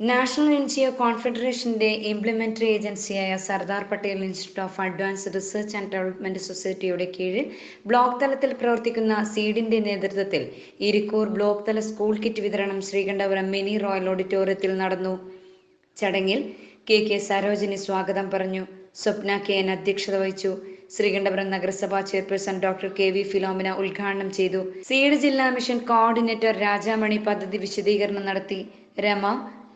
National N G O കോൺഫെഡറേഷന്റെ ഇംപ്ലിമെന്ററി ഏജൻസിയായ Sardar Patel institute of advance research and development സൊസൈറ്റിയുടെ കീഴിൽ ബ്ലോക്ക് തലത്തിൽ പ്രവർത്തിക്കുന്ന സീഡിന്റെ നേതൃത്വത്തിൽ ഇരിക്കൂർ ബ്ലോക്ക് തല സ്കൂൾ കിറ്റ് വിതരണം ശ്രീകണ്ഠപുരം മിനി റോയൽ ഓഡിറ്റോറിയത്തിൽ നടന്നു. ചടങ്ങിൽ കെ കെ സരോജിനി സ്വാഗതം പറഞ്ഞു. സ്വപ്ന കെ എൻ അധ്യക്ഷത വഹിച്ചു. ശ്രീകണ്ഠപുരം നഗരസഭാ chairperson doctor K V Philomina ഉദ്ഘാടനം ചെയ്തു. സീഡ് ജില്ലാ മിഷൻ കോർഡിനേറ്റർ രാജാമണി പദ്ധതി വിശദീകരണം നടത്തി. രമ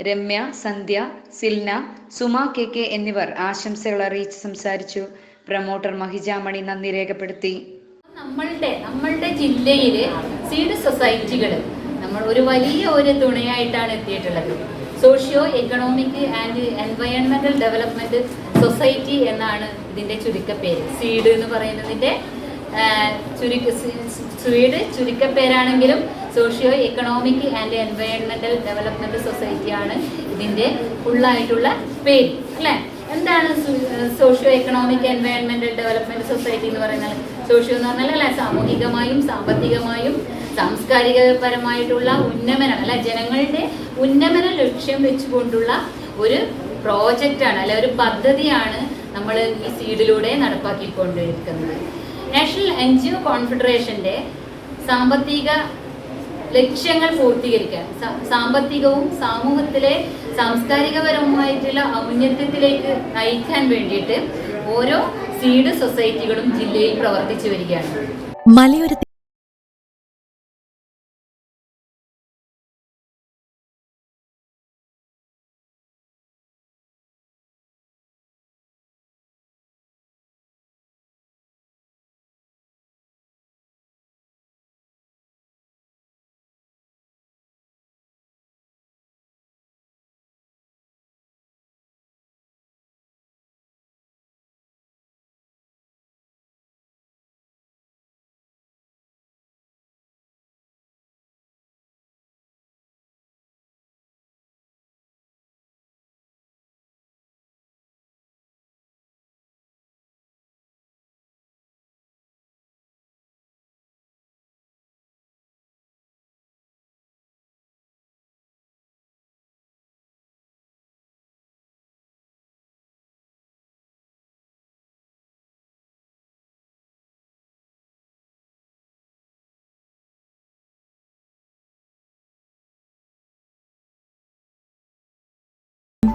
രമ്യ സന്ധ്യ സിൽന സുമ കെ കെ എന്നിവർ ആശംസകൾ അറിയിച്ച് സംസാരിച്ചു. പ്രമോട്ടർ മഹിജാമണി നന്ദി രേഖപ്പെടുത്തി. നമ്മളുടെ നമ്മളുടെ ജില്ലയിൽ സീഡ് സൊസൈറ്റികൾ നമ്മൾ ഒരു വലിയ ഒരു തുണയായിട്ടാണ് എത്തിയിട്ടുള്ളത്. സോഷ്യോ എക്കണോമിക് ആൻഡ് എൻവയോൺമെന്റൽ ഡെവലപ്മെന്റ് സൊസൈറ്റി എന്നാണ് ഇതിന്റെ ചുരുക്കപ്പേര്. സീഡ് എന്ന് പറയുന്നതിന്റെ ചുരുക്ക സീഡ് ചുരുക്കപ്പേരാണെങ്കിലും സോഷ്യോ എക്കണോമിക് ആൻഡ് എൻവയോൺമെന്റൽ ഡെവലപ്മെന്റ് സൊസൈറ്റി ആണ് ഇതിന്റെ ഫുള്ളായിട്ടുള്ള പേര് അല്ലേ? എന്താണ് സോഷ്യോ എക്കണോമിക് എൻവയോൺമെന്റൽ ഡെവലപ്മെന്റ് സൊസൈറ്റി എന്ന് പറയുന്നത്? സോഷ്യോ എന്ന് പറഞ്ഞാൽ അല്ലെ സാമൂഹികമായും സാമ്പത്തികമായും സാംസ്കാരികപരമായിട്ടുള്ള ഉന്നമനം അല്ലെ? ജനങ്ങളുടെ ഉന്നമന ലക്ഷ്യം വെച്ചുകൊണ്ടുള്ള ഒരു പ്രോജക്റ്റാണ് അല്ലെ ഒരു പദ്ധതിയാണ് നമ്മൾ ഈ സീഡിലൂടെ നടപ്പാക്കിക്കൊണ്ടിരിക്കുന്നത്. നാഷണൽ എൻ ജി ഒ കോൺഫെഡറേഷന്റെ സാമ്പത്തിക ലക്ഷ്യങ്ങൾ പൂർത്തീകരിക്കാൻ. സാമ്പത്തികവും സമൂഹത്തിലെ സാംസ്കാരികപരവുമായിട്ടുള്ള ഔന്നത്യത്തിലേക്ക് നയിക്കാൻ വേണ്ടിയിട്ട് ഓരോ സീഡ് സൊസൈറ്റികളും ജില്ലയിൽ പ്രവർത്തിച്ചു വരികയാണ്. മലയോര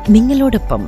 നിങ്ങളോടൊപ്പം